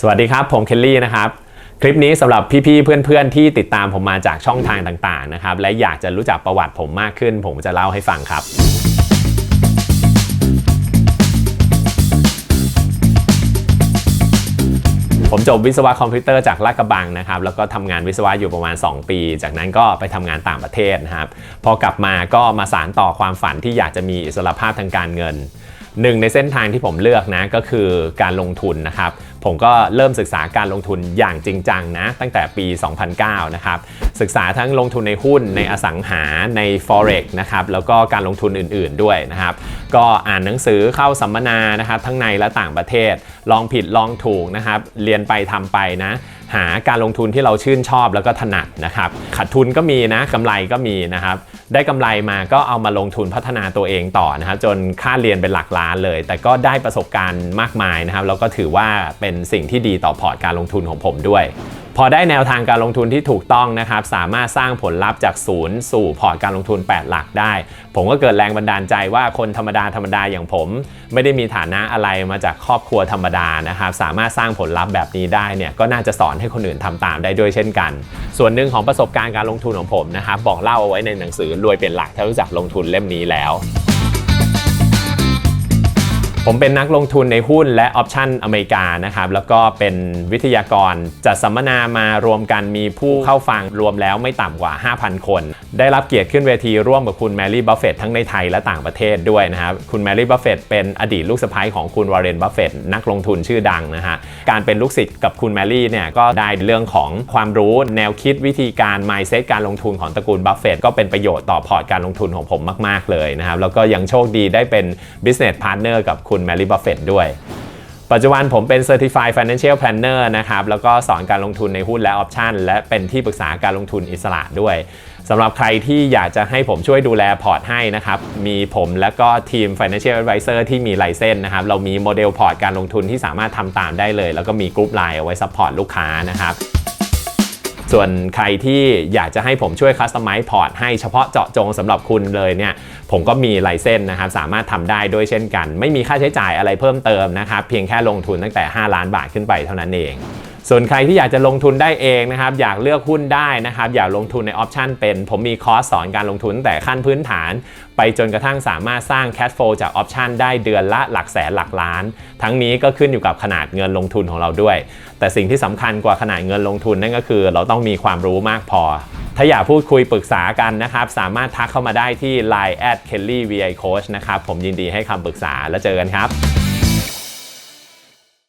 สวัสดีครับ ผมเคลลี่นะครับ คลิปนี้สำหรับพี่ๆเพื่อนๆ ที่ติดตามผมมาจากช่องทางต่างๆนะครับและอยากจะรู้จักประวัติผมมากขึ้น ผมจะเล่าให้ฟังครับ ผมจบวิศวะคอมพิวเตอร์จากลาดกระบังนะครับแล้วก็ทำงานวิศวะอยู่ประมาณ 2 ปี จากนั้นก็ไปทำงานต่างประเทศนะครับพอกลับมาก็มาสารต่อความฝันที่อยากจะมีอิสรภาพทางการเงินหนึ่งในเส้นทางที่ผมเลือกนะก็คือการลงทุนนะครับ ผมก็เริ่มศึกษาการลงทุนอย่างจริงจังนะตั้งแต่ปี 2009 นะครับ ศึกษาทั้งลงทุนในหุ้นในอสังหาใน forex นะครับแล้วก็การลงทุนอื่นๆด้วยนะครับ ก็อ่านหนังสือเข้าสัมมนานะครับทั้งในและต่างประเทศ ลองผิดลองถูกนะครับ เรียนไปทำไปนะหาการลงทุนที่เราชื่นชอบแล้วก็ถนัดนะครับขาดทุนก็มีนะกำไรก็มีนะครับ ได้กำไรมาก็เอามาลงทุนพัฒนาตัวเองต่อนะครับจนค่าเรียนเป็นหลักล้านเลย แต่ก็ได้ประสบการณ์มากมายนะครับแล้วก็ถือว่าเป็นสิ่งที่ดีต่อพอร์ตการลงทุนของผมด้วย พอได้แนวทางการลงทุนที่ถูกต้องนะครับ สามารถสร้างผลลัพธ์จากศูนย์สู่พอร์ตการลงทุน 8 หลักได้ ผมก็เกิดแรงบันดาลใจว่าคนธรรมดาธรรมดาอย่างผม ไม่ได้มีฐานะอะไรมาจากครอบครัวธรรมดานะครับ สามารถสร้างผลลัพธ์แบบนี้ได้เนี่ยก็น่าจะสอนให้คนอื่นทำตามได้ด้วยเช่นกัน ส่วนหนึ่งของประสบการณ์การลงทุนของผมนะครับบอกเล่าเอาไว้ในหนังสือรวยเป็นหลักถ้ารู้จักลงทุนเล่มนี้แล้ว ผมเป็นนักลงทุนในหุ้นและออปชันอเมริกานะครับ แล้วก็เป็นวิทยากรจัดสัมมนามารวมกันมีผู้เข้าฟังรวมแล้วไม่ต่ำกว่า 5,000 คน ได้รับเกียรติขึ้นเวทีร่วมกับคุณแมรี่บัฟเฟตทั้งในไทยและต่างประเทศด้วยนะครับ คุณแมรี่บัฟเฟตเป็นอดีตลูกสะใภ้ของคุณวอร์เรนบัฟเฟตนักลงทุนชื่อดังนะฮะ การเป็นลูกศิษย์กับคุณแมรี่เนี่ยก็ได้เรื่องของความรู้แนวคิดวิธีการ mindset การลงทุนของตระกูลบัฟเฟตก็เป็นประโยชน์ต่อพอร์ตการลงทุนของผมมาก ๆเลยนะครับแล้วก็ยังโชคดีได้เป็น business partner กับคุณแมรี่บัฟเฟตด้วย ปัจจุบันผมเป็น Certified Financial Planner นะครับ แล้วก็สอนการลงทุนในหุ้นและออปชันและเป็นที่ปรึกษาการลงทุนอิสระด้วยสำหรับใครที่อยากจะให้ผมช่วยดูแลพอร์ตให้นะครับ มีผมและก็ทีม Financial Advisor ที่มีไลเซนนะครับ เรามีโมเดลพอร์ตการลงทุนที่สามารถทำตามได้เลย แล้วก็มีกรุ๊ปไลน์เอาไว้ซัพพอร์ตลูกค้านะครับ ส่วนใครที่อยากจะให้ผมช่วยคัสตอมไมซ์พอร์ตให้เฉพาะเจาะจงสำหรับคุณเลยเนี่ยผมก็มีไลเซนส์นะครับสามารถทำได้ด้วยเช่นกัน ไม่มีค่าใช้จ่ายอะไรเพิ่มเติมนะครับเพียงแค่ลงทุนตั้งแต่ 5 ล้านบาทขึ้นไปเท่านั้นเอง ส่วนใครที่อยากจะลงทุนได้เองนะครับ อยากเลือกหุ้นได้นะครับ อยากลงทุนในออปชันเป็น ผมมีคอร์สสอนการลงทุนแต่ขั้นพื้นฐาน ไปจนกระทั่งสามารถสร้างแคชโฟลจากออปชันได้เดือนละหลักแสนหลักล้าน ทั้งนี้ก็ขึ้นอยู่กับขนาดเงินลงทุนของเราด้วย แต่สิ่งที่สำคัญกว่าขนาดเงินลงทุนนั่นก็คือ เราต้องมีความรู้มากพอ ถ้าอยากพูดคุยปรึกษากันนะครับ สามารถทักเข้ามาได้ที่ Line at kelly vi coach นะครับผมยินดีให้คำปรึกษาแล้วเจอกันครับ